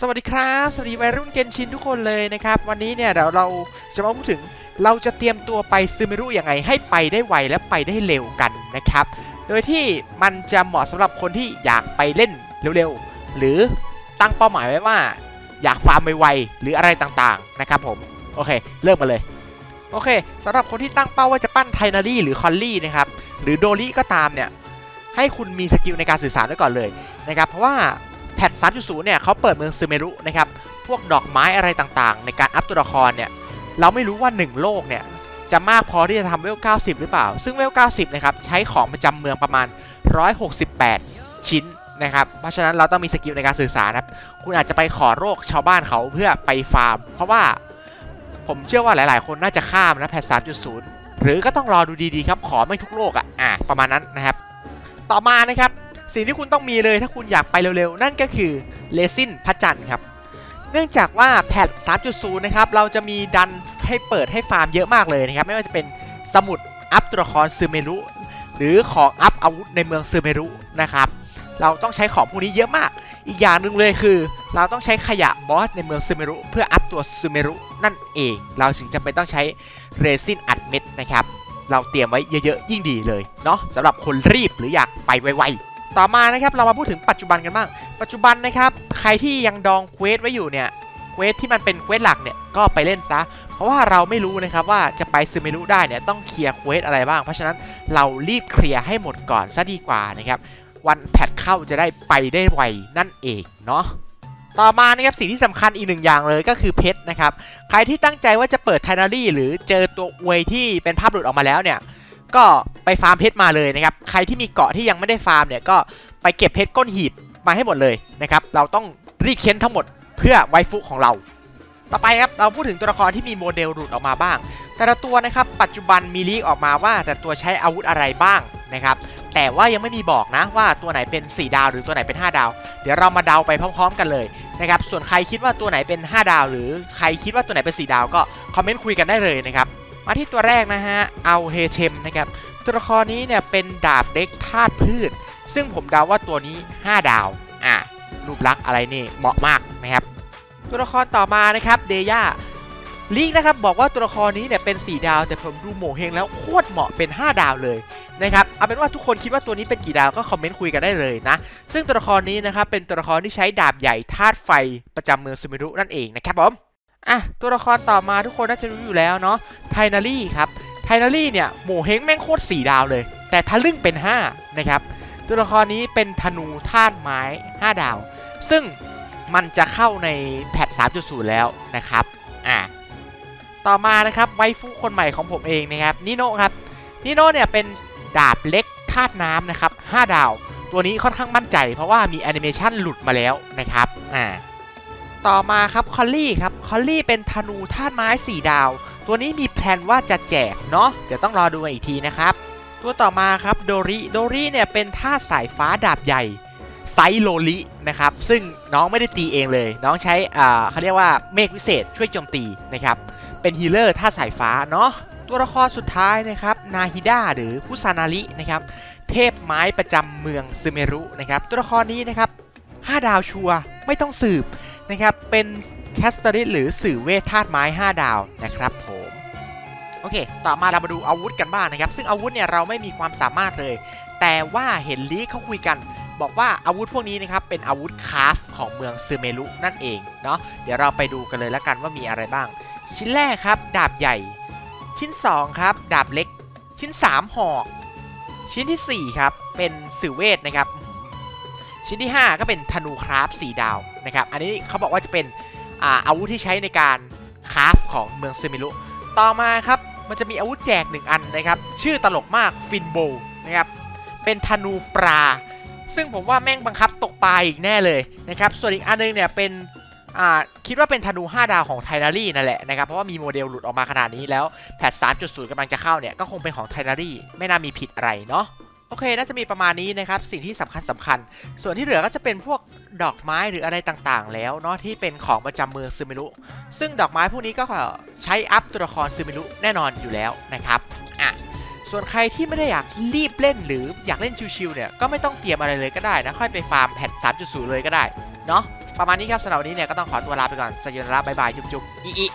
สวัสดีครับ สวัสดีวัยรุ่นเกนชินทุกคนเลยนะครับ วันนี้เนี่ยเดี๋ยวเราจะมาพูดถึงเราจะเตรียมตัวไปซึมิรุยังไง ให้ไปได้ไวและไปได้เร็วกันนะครับ โดยที่มันจะเหมาะสำหรับคนที่อยากไปเล่นเร็วๆ หรือตั้งเป้าหมายไว้ว่า อยากฟาร์มไวๆหรืออะไรต่างๆนะครับผมโอเค เริ่มมาเลยโอเคสำหรับคนที่ตั้งเป้าว่าจะปั้นไทนารี่หรือคอลลี่นะครับหรือโดลี่ก็ตามเนี่ยให้คุณมีสกิลในการสื่อสารไว้ก่อนเลยนะครับเพราะว่า แพท3.0เนี่ยเขาเปิดเมืองซึเมรุนะครับพวกดอกไม้อะไรต่างๆ ในการอัพตัวละครเนี่ยเราไม่รู้ว่า 1 โลกเนี่ยจะมากพอที่จะทำเวล 90 หรือเปล่า ซึ่งเวล 90 นะครับใช้ของประจำเมืองประมาณ 168 ชิ้นนะครับเพราะฉะนั้นเราต้องมีสกิลในการสื่อสารนะครับคุณอาจจะไปขอโรคชาวบ้านเขาเพื่อไปฟาร์ม เพราะว่าผมเชื่อว่าหลายๆ คนน่าจะข้ามนะแพท3.0 หรือก็ต้องรอดูดีๆครับขอไม่ทุกโลกอะอะประมาณนั้นนะครับ ต่อมานะครับ สิ่งที่คุณต้องมีเลยถ้าคุณอยากไปเร็วๆ นั่นก็คือเลซินพระจันทร์ครับ เนื่องจากว่าแพท 3.0 นะครับ เราจะมีดันให้เปิดให้ฟาร์มเยอะมากเลยนะครับ ไม่ว่าจะเป็นสมุดอัพตัวละครซึเมรุ หรือของอัพอาวุธในเมืองซึเมรุนะครับ เราต้องใช้ของพวกนี้เยอะมาก อีกอย่างหนึ่งเลยคือ เราต้องใช้ขยะบอสในเมืองซึเมรุเพื่ออัพตัวซึเมรุนั่นเอง เราถึงจำเป็นต้องใช้เรซินอัดเม็ดนะครับเราเตรียมไว้เยอะๆ ยิ่งดีเลย เนาะสำหรับคนรีบหรืออยากไปไวๆ ต่อมานะครับเรามาพูดถึงปัจจุบันกันบ้าง ปัจจุบันนะครับใครที่ยังดองเควสไว้อยู่เนี่ยเควสที่มันเป็นเควสหลักเนี่ยก็ไปเล่นซะ เพราะว่าเราไม่รู้นะครับว่าจะไปซึเมรุได้เนี่ยต้องเคลียร์เควสอะไรบ้าง เพราะฉะนั้นเรารีบเคลียร์ให้หมดก่อนซะดีกว่านะครับวันแพทเข้าจะได้ไปได้ไวนั่นเองเนาะต่อมานะครับสิ่งที่สำคัญอีกหนึ่งอย่างเลยก็คือเพชรนะครับใครที่ตั้งใจว่าจะเปิดไทนารี่หรือเจอตัวอวยที่เป็นภาพหลุดออกมาแล้วเนี่ย ก็ไปฟาร์มเพชรมาเลยนะครับ ใครที่มีเกาะที่ยังไม่ได้ฟาร์มเนี่ยก็ไปเก็บเพชรก้นหีบมาให้หมดเลยนะครับ เราต้องรีดเค้นทั้งหมดเพื่อไวฟุของเรา ต่อไปครับเราพูดถึงตัวละครที่มีโมเดลหลุดออกมาบ้าง แต่ละตัวนะครับปัจจุบันมีลีกออกมาว่า แต่ตัวใช้อาวุธอะไรบ้างนะครับแต่ว่ายังไม่มีบอกนะว่าตัวไหนเป็น 4 ดาวหรือตัวไหนเป็น 5 ดาว เดี๋ยวเรามาเดาไปพร้อม ๆ กันเลยนะครับส่วนใครคิดว่าตัวไหนเป็น 5 ดาว หรือใครคิดว่าตัวไหนเป็น 4 ดาวก็คอมเมนต์คุยกันได้เลยนะครับ มาที่ตัวแรกนะฮะ เอาเฮเทมนะครับ ตัวละครนี้เนี่ยเป็นดาบเด็กธาตุพืช ซึ่งผมเดาว่าตัวนี้ 5 ดาว อะ รูปลักษ์อะไรนี่เหมาะมากนะครับ ตัวละครต่อมานะครับเดย่าลีกนะครับบอกว่าตัวละครนี้เนี่ยเป็น 4 ดาว แต่ผมดูโหมเฮงแล้วโคตรเหมาะเป็น 5 ดาวเลยนะครับเอาเป็นว่าทุกคนคิดว่าตัวนี้เป็นกี่ดาวก็คอมเมนต์คุยกันได้เลยนะซึ่งตัวละครนี้นะครับเป็นตัวละครที่ใช้ดาบใหญ่ธาตุไฟประจำเมืองซูมิรุนั่นเองนะครับผม อะตัวละครต่อมาทุกคนน่าจะรู้อยู่แล้วเนาะไทนารี่ครับไทนารี่เนี่ยหมูเฮงแม่งโคตร4ดาวเลย แต่ทะลึ่งเป็น 5 นะครับ ตัวละครนี้เป็นธนูธาตุไม้ 5 ดาว ซึ่งมันจะเข้าในแพท 3.0 แล้วนะครับอะต่อมานะครับไวฟุคนใหม่ของผมเองนะครับนิโนครับนิโนเนี่ยเป็นดาบเล็กธาตุน้ำนะครับ 5 ดาว ตัวนี้ค่อนข้างมั่นใจเพราะว่ามีแอนิเมชันหลุดมาแล้วนะครับอ่า ต่อมาครับคอลลี่ครับคอลลี่เป็นธนูธาตุไม้4ดาว ตัวนี้มีแพลนว่าจะแจกเนาะเดี๋ยวต้องรอดูอีกทีนะครับ ตัวต่อมาครับโดริโดริเนี่ยเป็นธาตุสายฟ้าดาบใหญ่ไซโลลินะครับซึ่งน้องไม่ได้ตีเองเลย น้องใช้อ่าเขาเรียกว่าเมฆวิเศษช่วยโจมตีนะครับเป็นฮีเลอร์ท่าสายฟ้าเนาะตัวละครสุดท้ายนะครับนาฮิดาหรือพุซานารินะครับเทพไม้ประจำเมืองซึเมรุนะครับตัวละครนี้นะครับ5ดาวชัวร์ไม่ต้องสืบ นะครับ เป็นแคสตอริสหรือสื่อเวทธาตุไม้ 5 ดาวนะครับผมโอเค ต่อมาเรามาดูอาวุธกันบ้างนะครับ ซึ่งอาวุธเนี่ยเราไม่มีความสามารถเลย แต่ว่าเห็นลีกเขาคุยกันบอกว่าอาวุธพวกนี้นะครับเป็นอาวุธคราฟของเมืองซึเมรุนั่นเองเนาะเดี๋ยวเราไปดูกันเลยแล้วกันว่ามีอะไรบ้าง ชิ้นแรกครับดาบใหญ่ ชิ้น 2 ครับ ดาบเล็ก ชิ้น 3 หอก ชิ้นทีสี่4 ครับ เป็นสื่อเวทนะครับ ชิ้นที่ 5 ก็เป็นธนูคราฟ4ดาวนะครับอันนี้เขาบอกว่าจะเป็นอาวุธที่ใช้ในการคราฟของเมืองซึมิรุต่อมาครับมันจะมีอาวุธแจก 1 อันนะครับชื่อตลกมากฟินโบนะครับเป็นธนูปลาซึ่งผมว่าแม่งบังคับตกปลาอีกแน่เลยนะครับส่วนอีกอันนึงเนี่ยเป็นคิดว่าเป็นธนู 5 ดาวของไทนารี่นั่นแหละนะครับเพราะว่ามีโมเดลหลุดออกมาขนาดนี้แล้วแพท3.0กำลังจะเข้าเนี่ยก็คงเป็นของไทนารี่ไม่น่ามีผิดอะไรเนาะ โอเค น่าจะมีประมาณนี้นะครับ สิ่งที่สำคัญสำคัญ ส่วนที่เหลือก็จะเป็นพวกดอกไม้หรืออะไรต่างๆ แล้วเนาะที่เป็นของประจำเมืองซึมิรุซึ่งดอกไม้พวกนี้ก็ใช้อัพตัวละครซึมิรุแน่นอนอยู่แล้วนะครับอะส่วนใครที่ไม่ได้อยากรีบเล่นหรืออยากเล่นชิวๆเนี่ยก็ไม่ต้องเตรียมอะไรเลยก็ได้นะค่อยไปฟาร์มแพท3.0 เลยก็ได้เนาะประมาณนี้ครับสำหรับวันนี้เนี่ยก็ต้องขอตัวลาไปก่อนสยนระบายบายจุ๊บจุ๊บอีอี